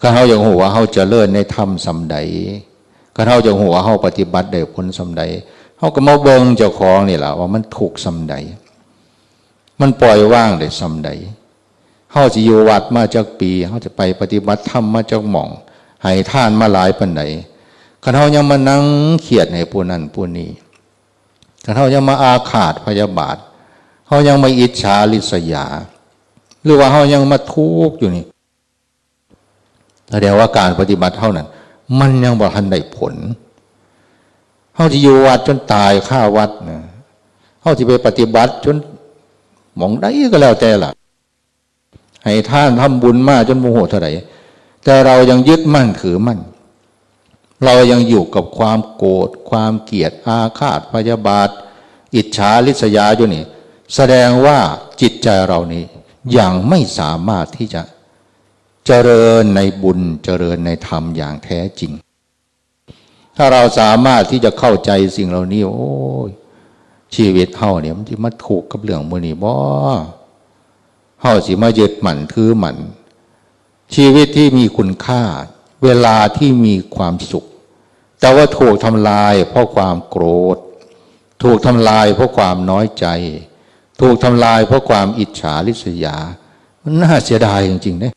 ก็เฮาอย่างหัวเฮาจะเจริญในธรรมสำใดก็เฮาอย่างหัวเฮาปฏิบัติได้ผลสำใดเฮาก็มาเบิ่งเจ้าของนี่แหละว่ามันถูกสำใดมันปล่อยว่างได้สำใดเฮาสิอยู่วัดมาจากปีเฮาจะไปปฏิบัติธรรมมาจากหม่องให้ท่านมาหลายปานใดคันเฮายังมานั่งเครียดให้ผู้นั้นผู้นี้คันเฮายังมาอาฆาตพยาบาทเฮายังมาอิจฉาริษยา หรือว่าเฮายังมาทุกข์อยู่นี่ แสดงว่าการปฏิบัติเท่านั้น มันยังบ่ทันได้ผลเขาจะอยู่วัดจนตายข้าวัดนะเขาจะไปปฏิบัติจนหมองได้ก็แล้วแต่ละให้ท่านทำบุญมากจนโมโหเท่าไหร่แต่เรายังยึดมั่นถือมั่น เรายังอยู่กับความโกรธความเกลียดอาฆาตพยาบาท อิจฉาริษยาอยู่นี่ แสดงว่าจิตใจเรานี้ยังไม่สามารถที่จะ เจริญในบุญเจริญในธรรมอย่างแท้จริง ถ้าเราสามารถที่จะเข้าใจสิ่งเหล่านี้ โอ้ยชีวิตเฮาเนี่ยมันจะมาถูกกับเรื่องมือนี่บ่เฮาสิมายึดหมั่นถือหมั่นชีวิตที่มีคุณค่า เวลาที่มีความสุข แต่ว่าถูกทำลายเพราะความโกรธ ถูกทำลายเพราะความน้อยใจ ถูกทำลายเพราะความอิจฉาริษยา มันน่าเสียดายจริงๆเนี่ย